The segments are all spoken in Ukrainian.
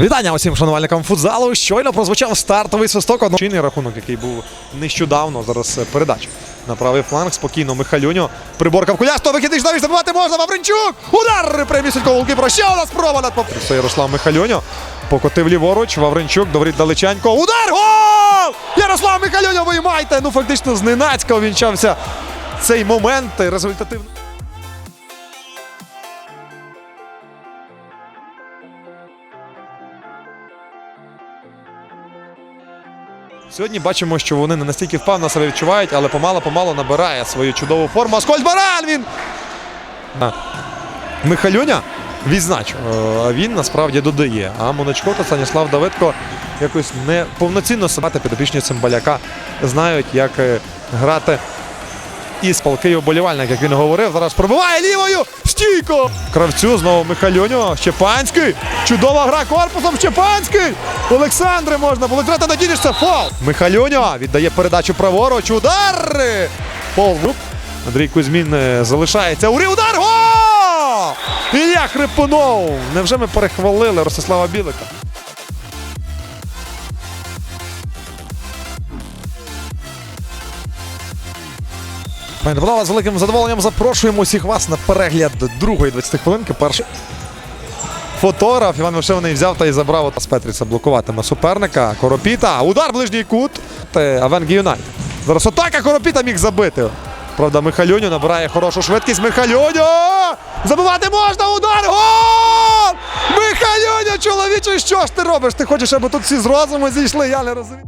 Вітання усім шанувальникам футзалу. Щойно прозвучав стартовий свисток. Одночинний рахунок, який був нещодавно. Зараз е, передача на правий фланг. Спокійно Михалюньо. Приборка в кулясто. Вихідний навіть забивати можна. Вавринчук. Удар прямісінько голкіпера. Ще одна спроба над Це Ярослав Михалюньо. Покотив ліворуч. Вавринчук. Доврить далеченько. Удар! Гол! Ярослав Михалюньо, виймайте! Ну фактично зненацька увінчався цей момент. Результативно. Сьогодні бачимо, що вони не настільки впевнено себе відчувають, але помало-помало набирає свою чудову форму. Аскольд Баран він! Михалюня відзначу, е, він насправді додає. А Моночко та Станіслав Давидко якось не повноцінно себе підопічні цимбаляка знають, як е, грати із палки оболівальник, як він говорив. Зараз пробиває лівою. Стійко! Кравцю знову Михальоню. Щепанський. Чудова гра корпусом. Щепанський. Олександре можна було грати надійдешся. Фол. Михальоню віддає передачу праворуч. Удар. Фол. Андрій Кузьмін е, залишається. Урі удар. Гол! Ілля Хрипунов. Невже ми перехвалили Ростислава Білика? Пані Павлова, з великим задоволенням запрошуємо усіх вас на перегляд другої 20 хвилинки. Перший фотограф Іван Вишиваний взяв та і забрав з Петріса блокуватиме суперника. Коропіта. Удар ближній кут. Авенгі Юнайт. Зараз атака Коропіта міг забити. Правда, Михальоню набирає хорошу швидкість. Михальоню! Забивати можна! Удар! Гол! Михальоню, чоловіче, що ж ти робиш? Ти хочеш, аби тут всі з розуму зійшли? Я не розумію.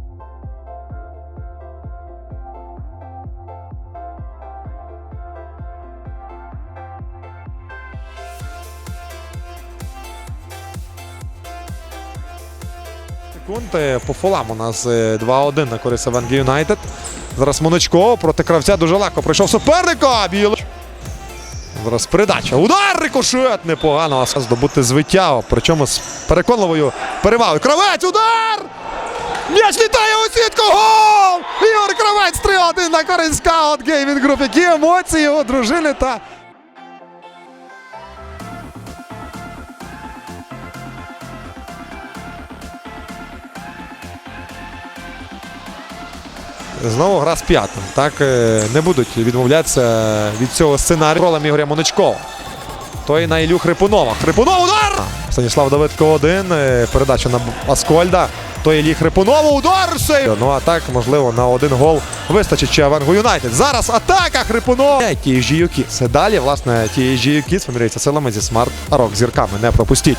Секунд. Е, По фолам у нас е, 2-1 на користь Авенгі Юнайтед. Зараз Моночко проти кравця дуже легко пройшов суперника. Біло. Зараз передача. Удар рикошет непогано. А здобути звиття. Причому з переконливою перевагою. Кравець! Удар! М'яч літає у сітку! Гол! Ігор Кравець 3-1 на користь Скаут Геймінг Груп. Які емоції його дружини та Знову гра з п'ятим. Так е, не будуть відмовлятися від цього сценарію. Ролем Ігоря Моничкова. Той на Ілю Хрипунова. Хрипунов удар! Станіслав Давидко один. е, Передача на Аскольда. Той Ілі Хрипунова. Удар! Сейв! Ну а так, можливо, на один гол вистачить ще Авенгу Юнайтед. Зараз атака Хрипунова. TSG Юкіс. Далі, власне, TSG Юкіс поміряється силами зі смарт рок зірками. Не пропустіть.